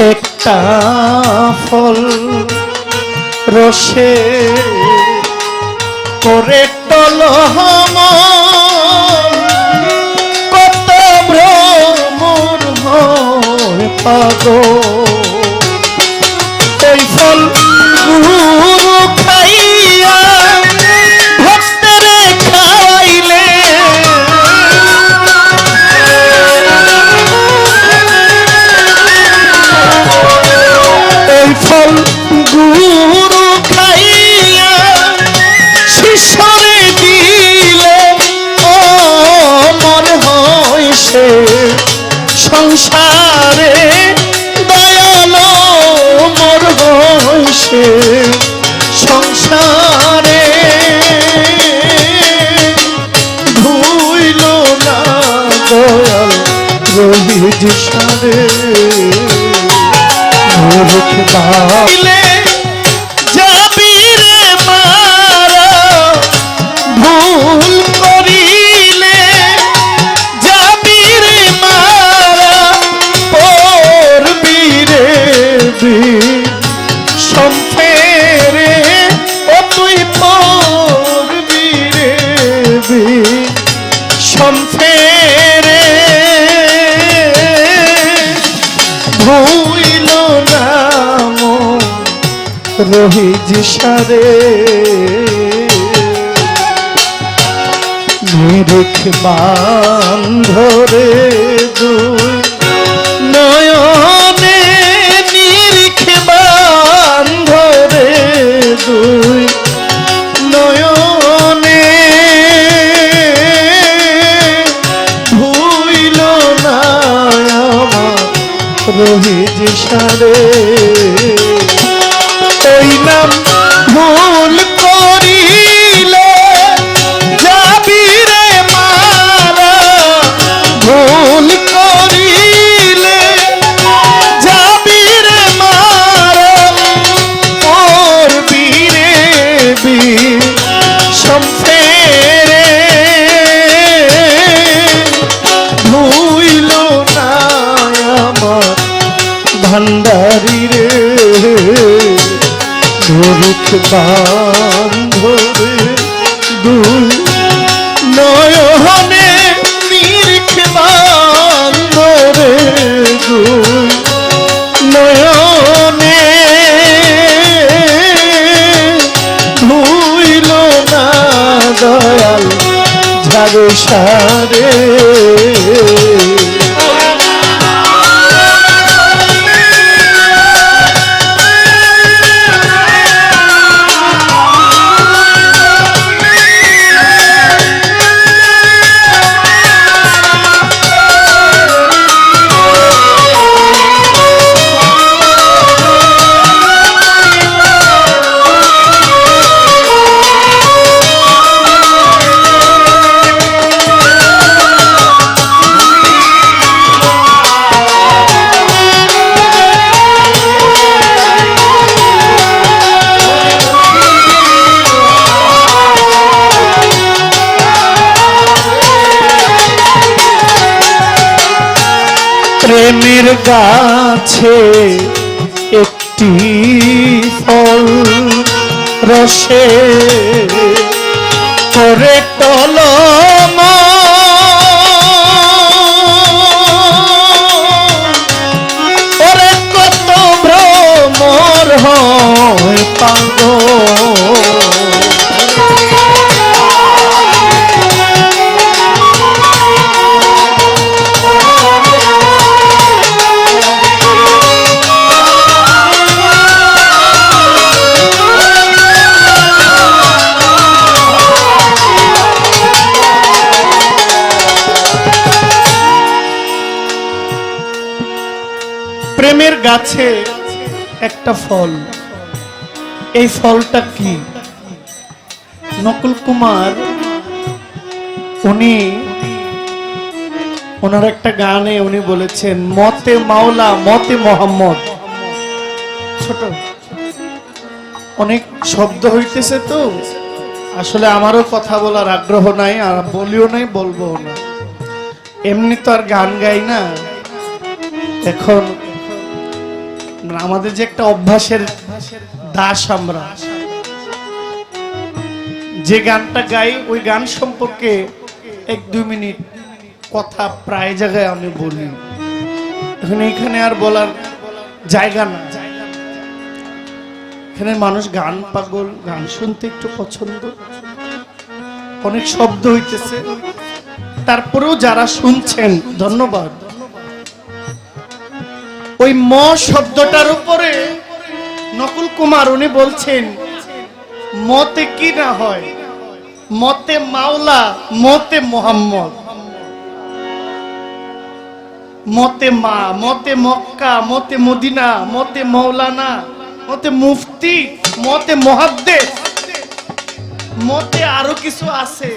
একটা ফল রসে করে টল কত ভ্রমর পাগল। সে সংসারে দয়াল মোর হয় সে সংসারে ভুইল না দয়াল রহিজ সারে। মূর্খ বালে রহিজ সারে। নিরিখ বান্ধরে। বান্ধরে দুই নয়নে নিরিখ বান্ধরে দুই নয়নে ভুইল সারে গাছে একটি ফল রসে করে কলম। ওরে কত ভ্রমর হয় পাগল। প্রেমের গাছে একটা ফল। এই ফলটা কি? নকুল কুমার, উনি, ওনার একটা গানে উনি বলেছেন, মতে মাওলা, মতে মোহাম্মদ। ছোট। অনেক শব্দ হইতেছে তো। আসলে আমারও কথা বলার আগ্রহ নাই, আর বলিও নাই বলব না। এমনি তো আর গান গাই না। এখন মানে আমাদের যে একটা অভ্যাসের দাস আমরা। যে গানটা গাই, ওই গান সম্পর্কে এক দুই মিনিট কথা প্রায় জায়গায় আমি বলি। এখানে আর বলার জায়গা না। এখানে মানুষ গান পাগল, গান শুনতে একটু পছন্দ। অনেক শব্দ হইতেছে। তারপরেও যারা শুনছেন, ধন্যবাদ। ওই ম শব্দটার উপরে নকুল কুমার উনি বলছেন, মতে কি না হয়? মতে মাওলা, মতে মোহাম্মদ। মতে মা, মতে মক্কা, মতে মদিনা, মতে মৌলানা মতে মুফতি, মতে মহাদ্দেশ মতে আরও কিছু আছে,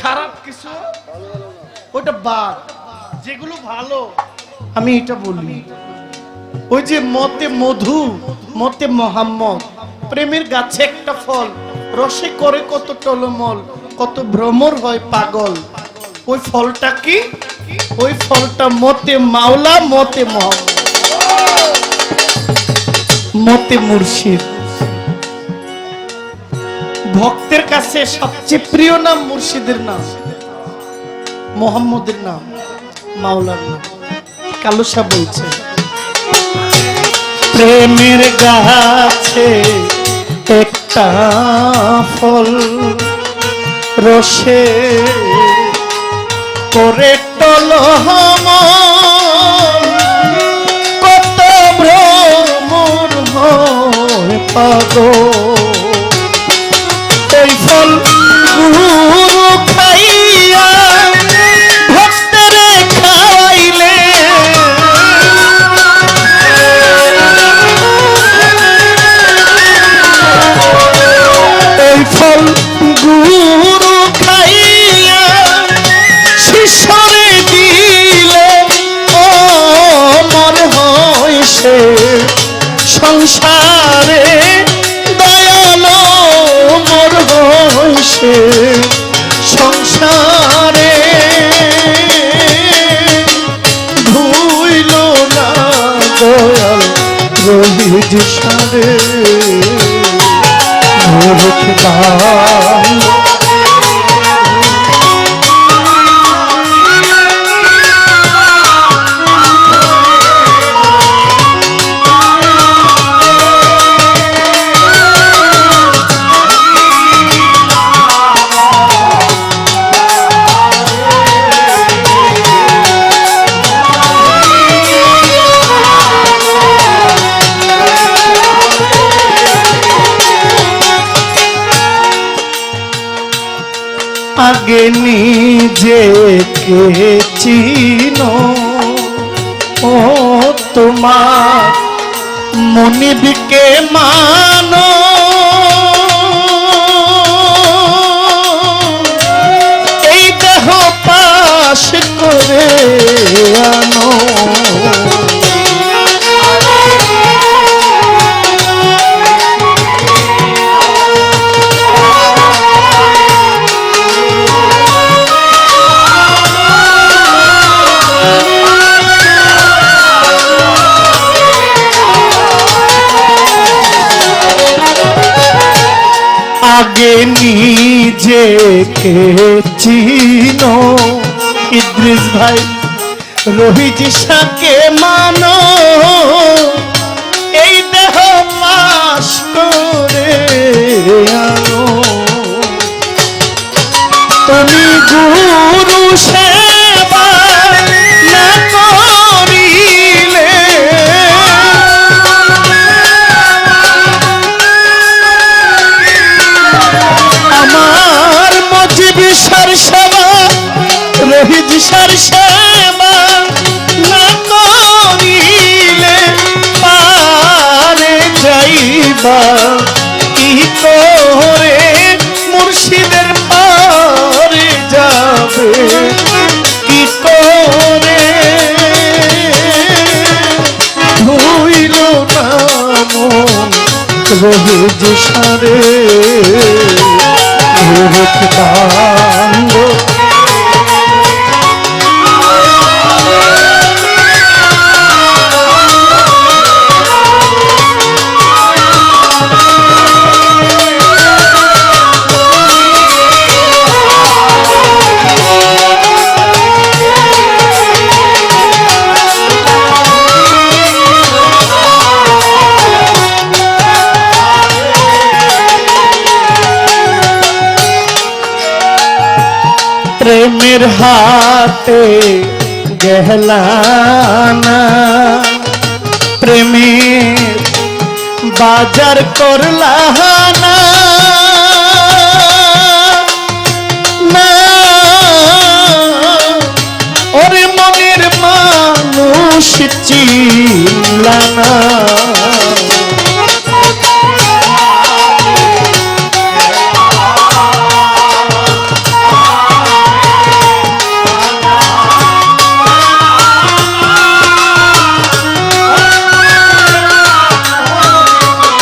খারাপ কিছু? ওটা বাদ। যেগুলো ভালো, আমি এটা বলি। ওই যে মতে মধু, মতে মোহাম্মদ। প্রেমের গাছে একটা ফল, রসে করে কত টলমল, কত ভ্রমর হয় পাগল। ওই ফলটা কি? ওই ফলটা মতে মাওলা, মতে মোহাম্মদ। মতে মুর্শিদ। ভক্তের কাছে সবচেয়ে প্রিয় নাম মুর্শিদের নাম। মোহাম্মদের নাম, মাওলার নাম। কালুসা বলছে। প্রেমের গাছে একটা ফল রসে করে টলহম কত ভ্রমর পাগল। এই ফল সংসারে দয়ালো মোর হইছে সংসারে। ভুইল না দয়াল রহিজ সারে। মূর্খ আগে নিজেকে চিনো। ও তোমার মনিবকে মানো। এই দেহ পাশ করে নিজেকে চিনো? ইদ্রিস ভাই রোহিত সাকে মানো? রোহিত সারে রূপ মনের হাতে গেহলানা প্রেমের বাজার করলাহানা না ওরে মনের মানুষ চিল্লানা